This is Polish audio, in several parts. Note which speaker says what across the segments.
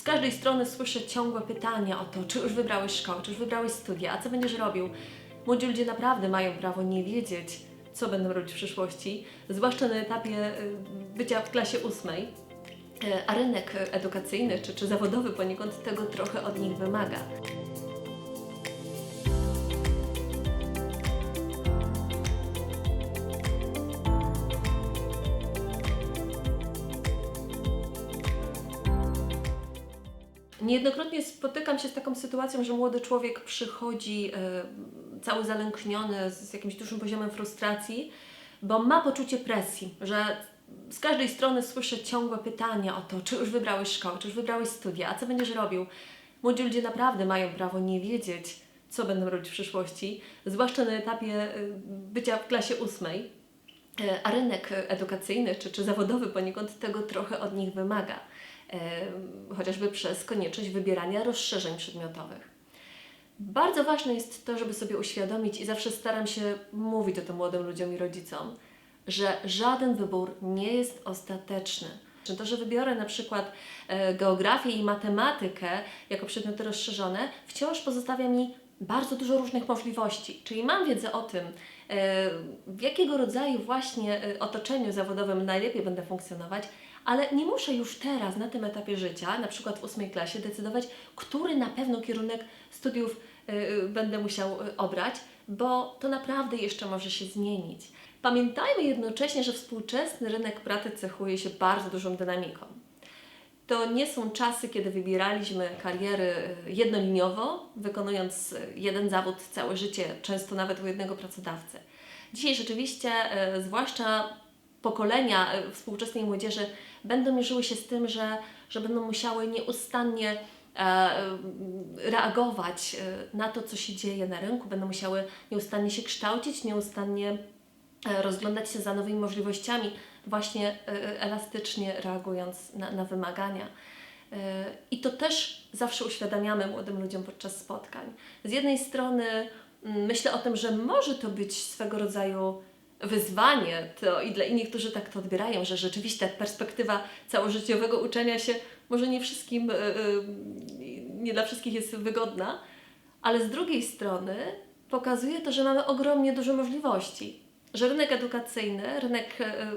Speaker 1: Z każdej strony słyszę ciągłe pytania o to, czy już wybrałeś szkołę, czy już wybrałeś studia, a co będziesz robił. Młodzi ludzie naprawdę mają prawo nie wiedzieć, co będą robić w przyszłości, zwłaszcza na etapie y, bycia w klasie ósmej. Y, A rynek edukacyjny czy, czy zawodowy poniekąd tego trochę od nich wymaga. Niejednokrotnie spotykam się z taką sytuacją, że młody człowiek przychodzi e, cały zalękniony, z jakimś dużym poziomem frustracji, bo ma poczucie presji, że z każdej strony słyszę ciągłe pytania o to, czy już wybrałeś szkołę, czy już wybrałeś studia, a co będziesz robił. Młodzi ludzie naprawdę mają prawo nie wiedzieć, co będą robić w przyszłości, zwłaszcza na etapie e, bycia w klasie ósmej. E, A rynek edukacyjny czy, czy zawodowy poniekąd tego trochę od nich wymaga, e, chociażby przez konieczność wybierania rozszerzeń przedmiotowych. Bardzo ważne jest to, żeby sobie uświadomić, i zawsze staram się mówić o tym młodym ludziom i rodzicom, że żaden wybór nie jest ostateczny. Czy To, że wybiorę na przykład e, geografię i matematykę jako przedmioty rozszerzone, wciąż pozostawia mi bardzo dużo różnych możliwości. Czyli mam wiedzę o tym, w jakiego rodzaju właśnie e, otoczeniu zawodowym najlepiej będę funkcjonować, ale nie muszę już teraz, na tym etapie życia, na przykład w ósmej klasie, decydować, który na pewno kierunek studiów e, e, będę musiał e, obrać, bo to naprawdę jeszcze może się zmienić. Pamiętajmy jednocześnie, że współczesny rynek pracy cechuje się bardzo dużą dynamiką. To nie są czasy, kiedy wybieraliśmy kariery y, jednoliniowo, wykonując y, jeden zawód całe życie, często nawet u jednego pracodawcy. Dzisiaj rzeczywiście, y, zwłaszcza pokolenia współczesnej młodzieży, będą mierzyły się z tym, że, że będą musiały nieustannie e, reagować na to, co się dzieje na rynku, będą musiały nieustannie się kształcić, nieustannie e, rozglądać się za nowymi możliwościami, właśnie e, elastycznie reagując na, na wymagania. E, I to też zawsze uświadamiamy młodym ludziom podczas spotkań. Z jednej strony mm, myślę o tym, że może to być swego rodzaju wyzwanie, to i dla innych, którzy tak to odbierają, że rzeczywiście perspektywa całożyciowego uczenia się może nie wszystkim, e, e, nie dla wszystkich jest wygodna, ale z drugiej strony pokazuje to, że mamy ogromnie dużo możliwości. Że rynek edukacyjny, rynek e,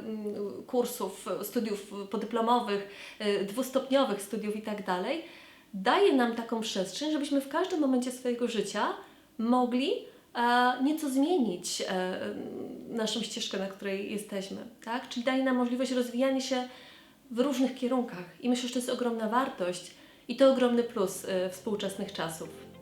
Speaker 1: kursów, studiów podyplomowych, e, dwustopniowych studiów i tak daje nam taką przestrzeń, żebyśmy w każdym momencie swojego życia mogli e, nieco zmienić naszą ścieżkę, na której jesteśmy. Tak? Czyli daje nam możliwość rozwijania się w różnych kierunkach. I myślę, że to jest ogromna wartość i to ogromny plus współczesnych czasów.